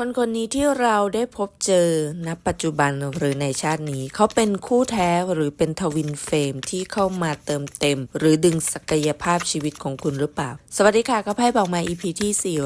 คนคนนี้ที่เราได้พบเจอณปัจจุบันหรือในชาตินี้ เขาเป็นคู่แท้หรือเป็นทวินเฟรมที่เข้ามาเติมเต็ม หรือดึงศักยภาพชีวิตของคุณหรือเปล่า สวัสดีค่ะก็ไพ่บอกมา EP ที่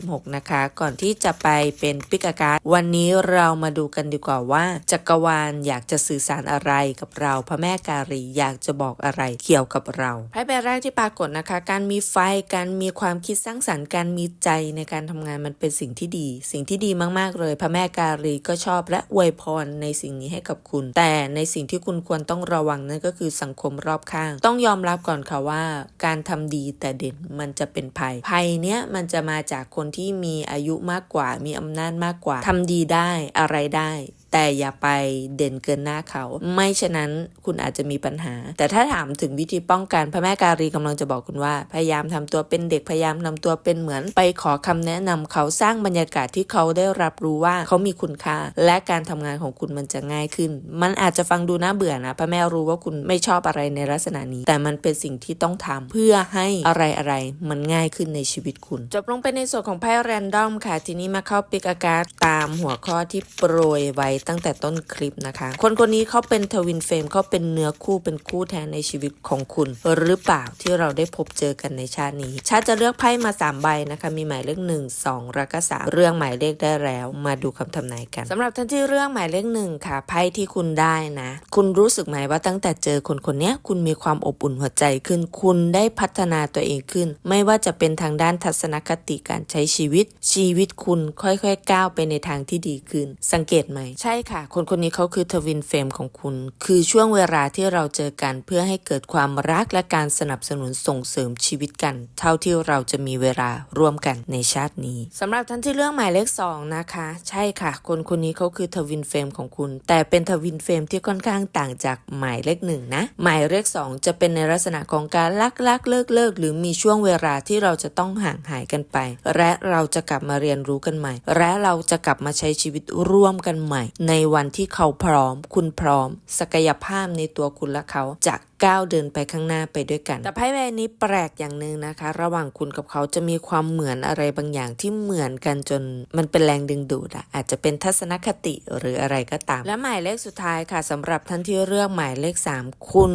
426 นะคะ ก่อนที่จะไปเป็นปิกาการ์ดวันนี้เรามาดูกันดีกว่าว่า จักรวาลอยากจะสื่อสารอะไรกับเราพระแม่การีอยากจะบอกอะไรเกี่ยวกับเราไพ่ใบแรกที่ปรากฏนะคะ การมีไฟการมีความคิดสร้างสรรค์การมีใจในการทำงานมันเป็นสิ่งที่ดีสิ่งที่ดีมากๆเลย พระแม่การีก็ชอบและอวยพรในสิ่งนี้ให้กับคุณ แต่ในสิ่งที่คุณควรต้องระวังนั่นก็คือสังคมรอบข้าง ต้องยอมรับก่อนค่ะว่า การทำดีแต่เด่นมันจะเป็นภัยภัยเนี้ยมันจะมาจากคนที่มีอายุมากกว่า มีอำนาจมากกว่าทำดีได้อะไรได้ แต่อย่าไปเด่นเกินหน้าเขา ไม่ฉะนั้นคุณอาจจะมีปัญหา แต่ถ้าถามถึงวิธีป้องกันพระแม่การีกำลังจะบอกคุณว่า พยายามทำตัวเป็นเด็กพยายามทำตัวเป็นเหมือน ไปขอคำแนะนำเขาสร้างบรรยากาศที่เขาได้รับรู้ว่าเขามีคุณค่า และการทำงานของคุณมันจะง่ายขึ้น มันอาจจะฟังดูน่าเบื่อนะพระแม่รู้ว่าคุณไม่ชอบอะไรในลักษณะนี้ แต่มันเป็นสิ่งที่ต้องทำเพื่อให้อะไรอะไรๆมันง่ายขึ้นในชีวิตคุณ จบลงไปในส่วนของไพ่แรนดอมค่ะทีนี้มาเข้าปิกอาการตามหัวข้อที่โปรยไว้ตั้งแต่ต้นคลิปนะคะ คนคนนี้เขาเป็นทวินเฟรมเขาเป็นเนื้อคู่เป็นคู่แทนในชีวิตของคุณ หรือเปล่าที่เราได้พบเจอกันในชาตินี้ ชาติจะเลือกไพ่มา 3 ใบนะคะ มีหมายเลขหนึ่งสองแล้วก็สามเรื่องหมายเลขได้แล้ว มาดูคำทำนายกันสำหรับท่านที่เรื่องหมายเลขหนึ่งค่ะไพ่ที่คุณได้นะ คุณรู้สึกไหมว่าตั้งแต่เจอคนคนนี้คุณมีความอบอุ่นหัวใจขึ้น คุณได้พัฒนาตัวเองขึ้น ไม่ว่าจะเป็นทางด้านทัศนคติการใช้ชีวิต ชีวิตคุณค่อยๆก้าวไปในทางที่ดีขึ้น สังเกตไหมใช่่ค่ะ คนคนนี้เขาคือทวินเฟรมของคุณ คือช่วงเวลาที่เราเจอกันเพื่อให้เกิดความรักและการสนับสนุนส่งเสริมชีวิตกัน เท่าที่เราจะมีเวลาร่วมกันในชาตินี้สำหรับท่านที่เลือกหมายเลขสองนะคะ ใช่ค่ะ คนคนนี้เขาคือทวินเฟรมของคุณ แต่เป็นทวินเฟรมที่ค่อนข้างต่างจากหมายเลขหนึ่งนะ หมายเลขสองจะเป็นในลักษณะของการลักลักเลิกเลิกหรือมีช่วงเวลาที่เราจะต้องห่างหายกันไป และเราจะกลับมาเรียนรู้กันใหม่ และเราจะกลับมาใช้ชีวิตร่วมกันใหม่ในวันที่เขาพร้อม คุณพร้อม ศักยภาพในตัวคุณและเขาจะ ก้าวเดินไปข้างหน้าไปด้วยกัน แต่ไพ่ใบนี้แปลกอย่างหนึ่งนะคะ ระหว่างคุณกับเขาจะมีความเหมือนอะไรบางอย่างที่เหมือนกันจนมันเป็นแรงดึงดูดอะอาจจะเป็นทัศนคติหรืออะไรก็ตาม และหมายเลขสุดท้ายค่ะสำหรับท่านที่เลือกหมายเลข 3 คุณ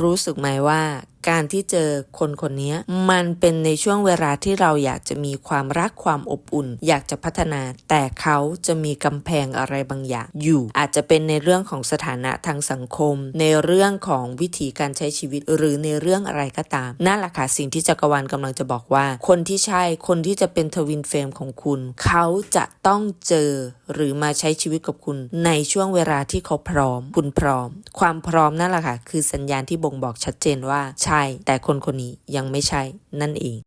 รู้สึกไหมว่าการที่เจอคนคนนี้มันเป็นในช่วงเวลาที่เราอยากจะมีความรักความอบอุ่น อยากจะพัฒนา แต่เขาจะมีกำแพงอะไรบางอย่างอยู่ อาจจะเป็นในเรื่องของสถานะทางสังคม ในเรื่องของวิธีการการใช้ชีวิตหรือในเรื่องอะไรก็ตาม นั่นแหละค่ะสิ่งที่จักรวาลกำลังจะบอกว่า คนที่ใช่คนที่จะเป็นทวินเฟรมของคุณ เขาจะต้องเจอหรือมาใช้ชีวิตกับคุณ ในช่วงเวลาที่เขาพร้อม คุณพร้อม ความพร้อมนั่นแหละค่ะคือสัญญาณที่บ่งบอกชัดเจนว่า ใช่ แต่คนคนนี้ยังไม่ใช่นั่นเอง